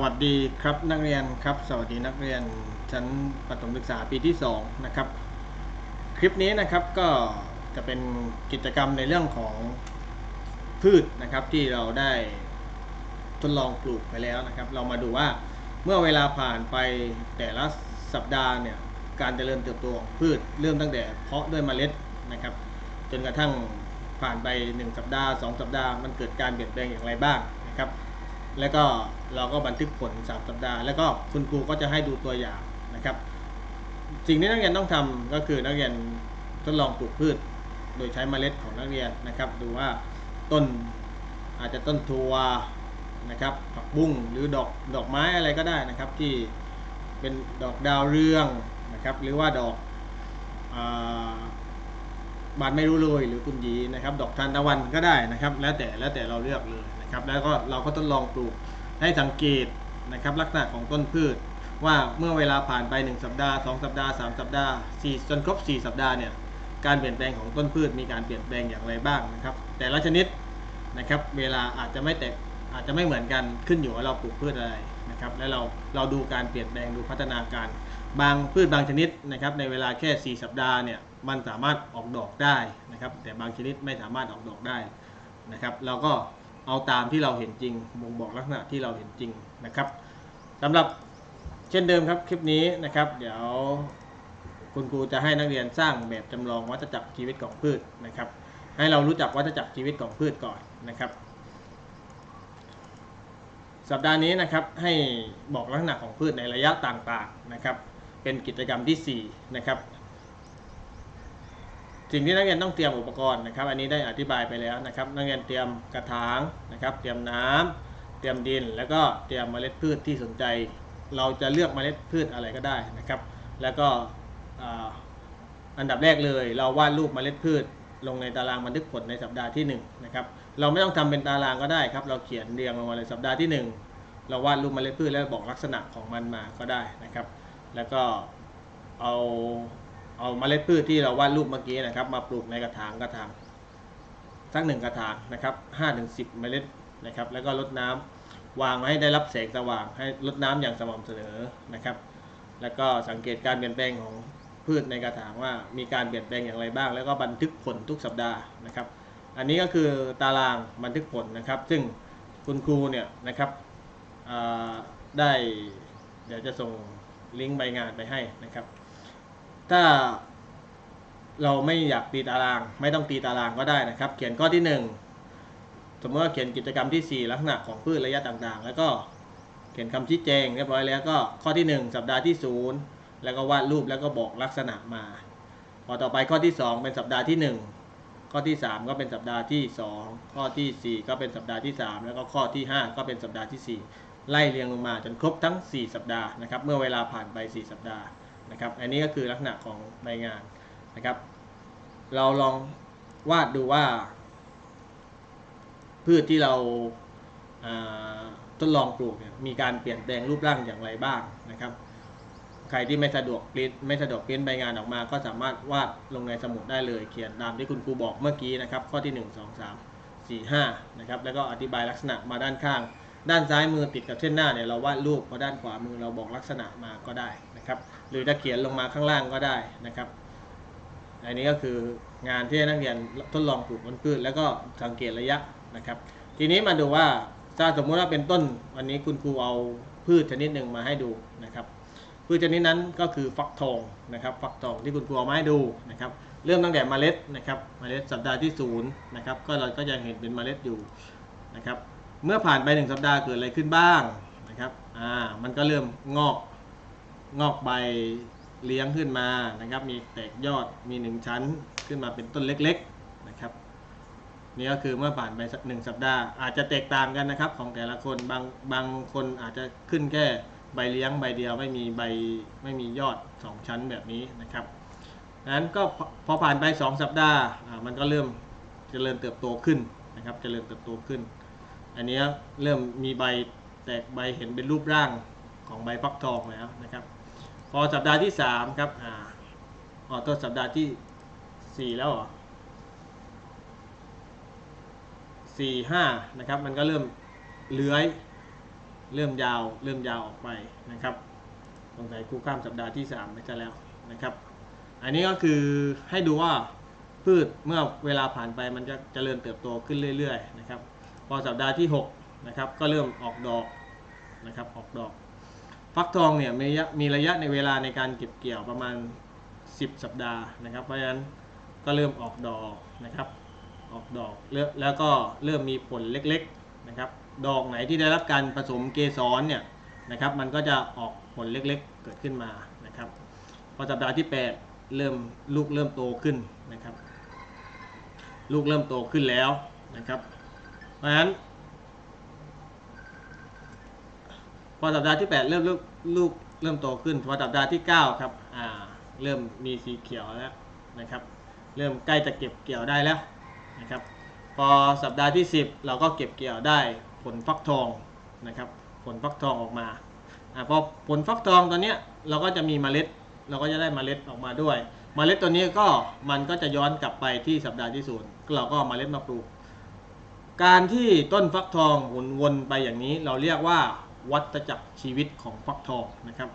วัสดีครับนักเรียนครับ สวัสดีนักเรียนชั้นประถมศึกษาปีที่2นะครับ คลิปนี้นะครับก็จะเป็นกิจกรรมในเรื่องของพืชนะครับที่เราได้ทดลองปลูกไปแล้วนะครับ เรามาดูว่าเมื่อเวลาผ่านไปแต่ละสัปดาห์เนี่ยการเจริญเติบโตของพืชเริ่มตั้งแต่เพาะด้วยเมล็ดนะครับ จนกระทั่งผ่านไป 1 สัปดาห์ 2 สัปดาห์มันเกิดการเปลี่ยนแปลงอย่างไรบ้างนะครับ แล้วก็เราก็บันทึกผล 3 สัปดาห์ แล้วก็คุณครูก็จะให้ดูตัวอย่างนะครับ สิ่งที่นักเรียนต้องทำก็คือนักเรียนทดลองปลูกพืช โดยใช้เมล็ดของนักเรียนนะครับ ดูว่าต้นอาจจะต้นทัวนะครับผักบุ้งหรือดอกดอกไม้อะไรก็ได้นะครับ ที่เป็นดอกดาวเรืองนะครับ หรือว่าดอกอบานไม่รู้เลยหรือกุนยีนะครับ ดอกทานตะวันก็ได้นะครับ แล้วแต่แล้วแต่เราเลือกเลย นะครับแล้วก็เราก็ทดลองปลูกให้สังเกตนะครับลักษณะของต้นพืช ว่าเมื่อเวลาผ่านไป 1 สัปดาห์ 2 สัปดาห์ 3 สัปดาห์4จนครบ 4 สัปดาห์เนี่ยการเปลี่ยนแปลงของต้นพืชมีการเปลี่ยนแปลงอย่างไรบ้างนะครับ แต่ละชนิดนะครับเวลาอาจจะไม่แตกอาจจะไม่เหมือนกันขึ้นอยู่ว่าเราปลูกพืชอะไรนะครับ และเราเราดูการเปลี่ยนแปลงดูพัฒนาการ บางพืชบางชนิดนะครับในเวลาแค่ 4 สัปดาห์เนี่ยมันสามารถออกดอกได้นะครับ แต่บางชนิดไม่สามารถออกดอกได้นะครับเราก็ เอาตามที่เราเห็นจริงบ่งบอกลักษณะที่เราเห็นจริงนะครับสำหรับเช่นเดิมครับคลิปนี้นะครับ เดี๋ยวคุณครูจะให้นักเรียนสร้างแบบจำลองวัฏจักรชีวิตของพืชนะครับ ให้เรารู้จักวัฏจักรชีวิตของพืชก่อนนะครับ สัปดาห์นี้นะครับให้บอกลักษณะของพืชในระยะต่างๆนะครับ เป็นกิจกรรมที่4นะครับ สิ่งที่นักเรียนต้องเตรียมอุปกรณ์นะครับ อันนี้ได้อธิบายไปแล้วนะครับ นักเรียนเตรียมกระถางนะครับ เตรียมน้ำเตรียมดิน แล้วก็เตรียมเมล็ดพืชที่สนใจ เราจะเลือกเมล็ดพืชอะไรก็ได้นะครับ แล้วก็อันดับแรกเลย เราวาดรูปเมล็ดพืช ลงในตารางบันทึกผลในสัปดาห์ที่1นะครับ เราไม่ต้องทำเป็นตารางก็ได้ครับ เราเขียนเรียงลงมาเลยสัปดาห์ที่ 1 เราวาดรูปเมล็ดพืชแล้วบอกลักษณะของมันมาก็ได้นะครับ แล้วก็เอา เอาเมล็ดพืชที่เราวาดรูปเมื่อกี้นะครับ มาปลูกในกระถางกระถางสักหนึ่งกระถางนะครับห้าถึงสิบเมล็ดนะครับ แล้วก็รดน้ำวางไว้ให้ได้รับแสงสว่าง ให้ลดน้ำอย่างสม่ำเสมอนะครับ แล้วก็สังเกตการเปลี่ยนแปลงของพืชในกระถางว่ามีการเปลี่ยนแปลงอย่างไรบ้าง แล้วก็บันทึกผลทุกสัปดาห์นะครับ อันนี้ก็คือตารางบันทึกผลนะครับ ซึ่งคุณครูเนี่ยนะครับได้เดี๋ยวจะส่งลิงก์ใบงานไปให้นะครับ ถ้าเราไม่อยากตีตาราง ไม่ต้องตีตารางก็ได้นะครับ เขียนข้อที่หนึ่งสมมติว่าเขียนกิจกรรมที่ 4 ลักษณะของพืชระยะต่างๆ แล้วก็เขียนคำชี้แจงเรียบร้อยแล้วก็ข้อที่ 1 สัปดาห์ที่ 0 แล้วก็วาดรูปแล้วก็บอกลักษณะมา พอต่อไปข้อที่ 2 เป็นสัปดาห์ที่ 1 ข้อที่ 3 ก็เป็นสัปดาห์ที่ 2 ข้อที่ 4 ก็เป็นสัปดาห์ที่ 3 แล้วก็ข้อที่ 5 ก็เป็นสัปดาห์ที่ 4 ไล่เรียงลงมาจนครบทั้ง 4 สัปดาห์นะครับเมื่อเวลาผ่านไป 4 สัปดาห์ นะครับ อันนี้ก็คือลักษณะของใบงานนะครับ เราลองวาดดูว่า พืชที่เราาทดลองปลูกเนี่ยมีการเปลี่ยนแปลงรูปร่างอย่างไรบ้างนะครับ ใครที่ไม่สะดวกปริ้นไม่สะดวกปริ้นใบงานออกมา ก็สามารถวาดลงในสมุดได้เลย เขียนตามที่คุณครูบอกเมื่อกี้นะครับ ข้อที่ 1 2 3 4 5นะครับแล้วก็อธิบายลักษณะมาด้านข้าง ด้านซ้ายมือติดกับเส้นหน้าเนี่ยเราวาดรูปพอด้านขวามือเราบอกลักษณะมาก็ได้นะครับ หรือจะเขียนลงมาข้างล่างก็ได้นะครับ อันนี้ก็คืองานที่นักเรียนทดลองปลูกต้นพืชแล้วก็สังเกตระยะนะครับ ทีนี้มาดูว่าถ้าสมมุติว่าเป็นต้นวันนี้คุณครูเอาพืชชนิดหนึ่งมาให้ดูนะครับ พืชชนิดนั้นก็คือฟักทองนะครับฟักทองที่คุณครูเอามาให้ดูนะครับ เริ่มตั้งแต่เมล็ดนะครับเมล็ดสัปดาห์ที่ศูนย์นะครับก็เราก็จะเห็นเป็นเมล็ดอยู่นะครับ เมื่อผ่านไปหนึ่งสัปดาห์เกิดอะไรขึ้นบ้างนะครับอ่ามันก็เริ่มงอกงอกใบเลี้ยงขึ้นมานะครับ มีแตกยอดมีหนึ่งชั้นขึ้นมาเป็นต้นเล็กๆนะครับนี่ก็คือเมื่อผ่านไปหนึ่งสัปดาห์อาจจะแตกต่างกันนะครับ ของแต่ละคนบางบางคนอาจจะขึ้นแค่ใบเลี้ยงใบเดียวไม่มีใบไม่มียอดสองชั้นแบบนี้นะครับนั้นก็พอพอผ่านไปสองสัปดาห์อ่ามันก็เริ่มเจริญเติบโตขึ้นนะครับเจริญเติบโตขึ้น อันนี้เริ่มมีใบแตกใบเห็นเป็นรูปร่างของใบฟักทองแล้วนะครับ พอสัปดาห์ที่สามครับอ่าอ๋อต้นสัปดาห์ที่สี่แล้วเหรอสี่ห้านะครับมันก็เริ่มเลื้อย เริ่มยาว เริ่มยาวออกไปนะครับสงสัยครูข้ามสัปดาห์ที่3ไม่ใช่แล้วนะครับ อันนี้ก็คือให้ดูว่าพืชเมื่อเวลาผ่านไปมันจะเจริญเติบโตขึ้นเรื่อยๆนะครับ อสัปดาห์ที่6นะครับก็เริ่มออกดอกนะครับออกดอกฟักทองเนี่ยมีระยะมีระยะในเวลาในการเก็บเกี่ยวประมาณ 10 สัปดาห์นะครับเพราะฉะนั้นก็เริ่มออกดอกนะครับออกดอกเริ่มแล้วก็เริ่มมีผลเล็กๆนะครับดอกไหนที่ได้รับการผสมเกสรเนี่ยนะครับมันก็จะออกผลเล็กๆเกิดขึ้นมานะครับพอสัปดาห์ที่ 8 เริ่มลูกเริ่มโตขึ้นนะครับลูกเริ่มโตขึ้นแล้วนะครับ เพราะฉะนั้น พอสัปดาห์ที่ 8 เริ่มลูกลูกเริ่มโตขึ้น พอสัปดาห์ที่ 9 ครับอ่าเริ่มมีสีเขียวแล้วนะครับ เริ่มใกล้จะเก็บเกี่ยวได้แล้วนะครับ พอสัปดาห์ที่ 10 เราก็เก็บเกี่ยวได้ผลฟักทองนะครับ ผลฟักทองออกมาอ่าพอผลฟักทองตอนนี้เราก็จะมีเมล็ด เราก็จะได้เมล็ดออกมาด้วย เมล็ดตัวนี้ก็มันก็จะย้อนกลับไปที่สัปดาห์ที่ศูนย์เราก็เมล็ดมาปลูก การที่ต้นฟักทองหมุนวนไปอย่างนี้ เราเรียกว่าวัฏจักรชีวิตของฟักทองนะครับ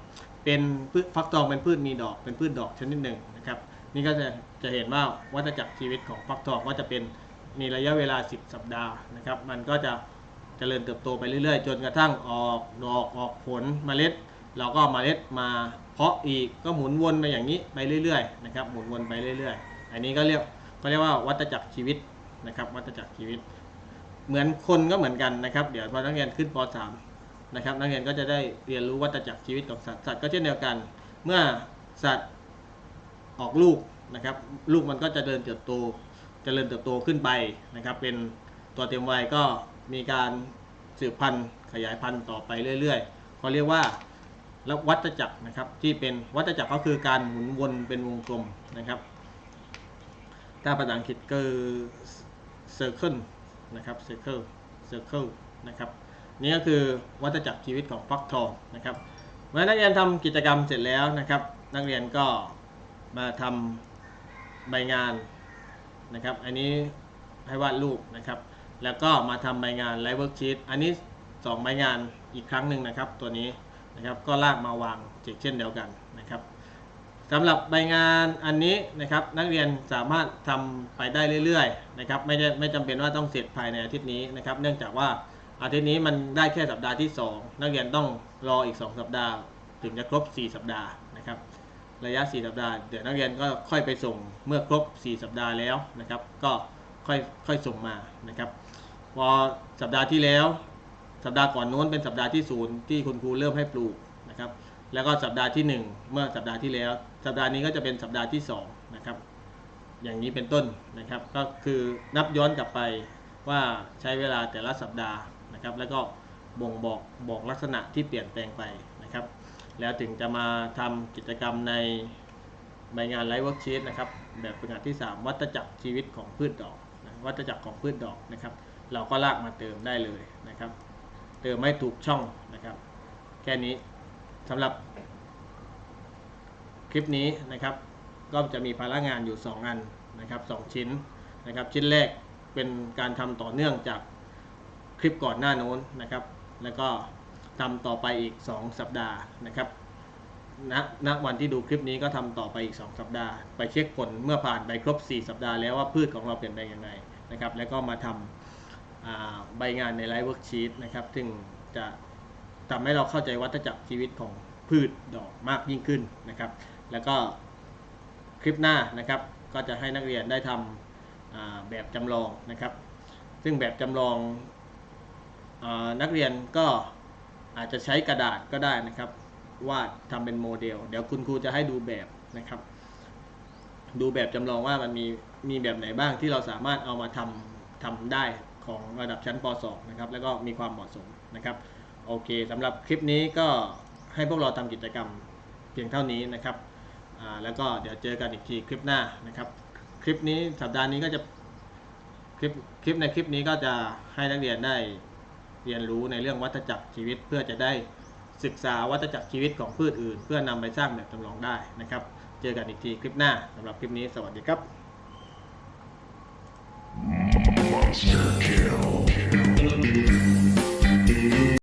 เป็นพืชฟักทองเป็นพืชมีดอกเป็นพืชดอกชนิดหนึ่งนะครับ นี่ก็จะจะเห็นว่าวัฏจักรชีวิตของฟักทองก็จะเป็นมีระยะเวลา 10 สัปดาห์นะครับ มันก็จะเจริญเติบโตไปเรื่อยๆ จนกระทั่งออกดอกออกผลเมล็ดเราก็เอาเมล็ดมาเพาะอีกก็หมุนวนไปอย่างนี้ไปเรื่อยๆนะครับหมุนวนไปเรื่อยๆ อันนี้ก็เรียกก็เรียกว่าวัฏจักรชีวิตนะครับวัฏจักรชีวิต เหมือนคนก็เหมือนกันนะครับ เดี๋ยวพอนักเรียนขึ้นป .3 นะครับ นักเรียนก็จะได้เรียนรู้วัฏจักรชีวิตของสัตว์สัตว์ก็เช่นเดียวกัน เมื่อสัตว์ออกลูกนะครับ ลูกมันก็จะเดินเติบโตเจริญเติบโตขึ้นไปนะครับ เป็นตัวเต็มวัยก็มีการสืบพันธุ์ขยายพันธุ์ต่อไปเรื่อยๆเขาเรียกว่าแล้ววัฏจักรนะครับที่เป็นวัฏจักรก็คือการหมุนวนเป็นวงกลมนะครับถ้าภาษาอังกฤษก็คือ circle นะครับ circle circle นะครับนี่ก็คือวัฏจักรชีวิตของฟักทองนะครับเมื่อนักเรียนทำกิจกรรมเสร็จแล้วนะครับ นักเรียนก็มาทำใบงานนะครับ อันนี้ให้วาดรูปนะครับ แล้วก็มาทำใบงานไลฟ์เวิร์กชีตอันนี้ 2 ใบงานอีกครั้งหนึ่งนะครับ ตัวนี้นะครับก็ลากมาวางเช่นเดียวกันนะครับ สำหรับใบงานอันนี้นะครับนักเรียนสามารถทำไปได้เรื่อยๆนะครับไม่ได้ไม่จำเป็นว่าต้องเสร็จภายในอาทิตย์นี้นะครับ เนื่องจากว่าอาทิตย์นี้มันได้แค่สัปดาห์ที่ 2 นักเรียนต้องรออีก 2 สัปดาห์ ถึงจะครบ 4 สัปดาห์นะครับระยะ 4 สัปดาห์เดี๋ยวนักเรียนก็ค่อยไปส่งเมื่อครบ 4 สัปดาห์แล้วนะครับ ก็ค่อยค่อยส่งมานะครับพอสัปดาห์ที่แล้ว สัปดาห์ก่อนโน้นเป็นสัปดาห์ที่ศูนย์ที่คุณครูเริ่มให้ปลูกนะครับแล้วก็สัปดาห์ที่ 1 เมื่อสัปดาห์ที่แล้ว สัปดาห์นี้ก็จะเป็นสัปดาห์ที่2นะครับอย่างนี้เป็นต้นนะครับ ก็คือนับย้อนกลับไปว่าใช้เวลาแต่ละสัปดาห์นะครับ แล้วก็บ่งบอกบอกลักษณะที่เปลี่ยนแปลงไปนะครับ แล้วถึงจะมาทำกิจกรรมในใบงานไลฟ์เวิร์กชีตนะครับแบบฝึกหัดที่ 3 วัฏจักรชีวิตของพืชดอกนะวัฏจักรของพืชดอกนะครับ เราก็ลากมาเติมได้เลยนะครับ เติมให้ถูกช่องนะครับ แค่นี้สำหรับ ลิปนี้นะครับ ก็จะมีภาระงานอยู่ 2 อันนะครับ2ชิ้นนะครับ ชิ้นแรกเป็นการทำต่อเนื่องจากคลิปก่อนหน้าโน้นนะครับ แล้วก็ทำต่อไปอีก 2 สัปดาห์นะครับณณวันที่ดูคลิปนี้ก็ทำต่อไปอีก 2 สัปดาห์ ไปเช็คผลเมื่อผ่านไปครบ 4 สัปดาห์แล้วว่าพืชของเราเปลี่ยนแปลงยังไงนะครับ แล้วก็มาทำอ่าใบงานในไลฟ์เวิร์กชีตนะครับ ซึ่งจะทำให้เราเข้าใจวัฏจักรชีวิตของ พืชดอกมากยิ่งขึ้นนะครับ แล้วก็คลิปหน้านะครับก็จะให้นักเรียนได้ทำแบบจำลองนะครับ ซึ่งแบบจำลองอนักเรียนก็อาจจะใช้กระดาษก็ได้นะครับวาดทำเป็นโมเดล เดี๋ยวคุณครูจะให้ดูแบบนะครับ ดูแบบจำลองว่ามันมีมีแบบไหนบ้างที่เราสามารถเอามาทำทำได้ของระดับชั้นป .2 นะครับ แล้วก็มีความเหมาะสมนะครับ โอเคสำหรับคลิปนี้ก็ ให้พวกเราทำกิจกรรมเพียงเท่านี้นะครับแล้วก็เดี๋ยวเจอกันอีกทีคลิปหน้านะครับ คลิปนี้สัปดาห์นี้ก็จะคลิปคลิปในคลิปนี้ก็จะให้นักเรียนได้เรียนรู้ในเรื่องวัฏจักรชีวิต เพื่อจะได้ศึกษาวัฏจักรชีวิตของพืชอื่น เพื่อนำไปสร้างแบบจำลองได้นะครับ เจอกันอีกทีคลิปหน้าสำหรับคลิปนี้สวัสดีครับ Monster.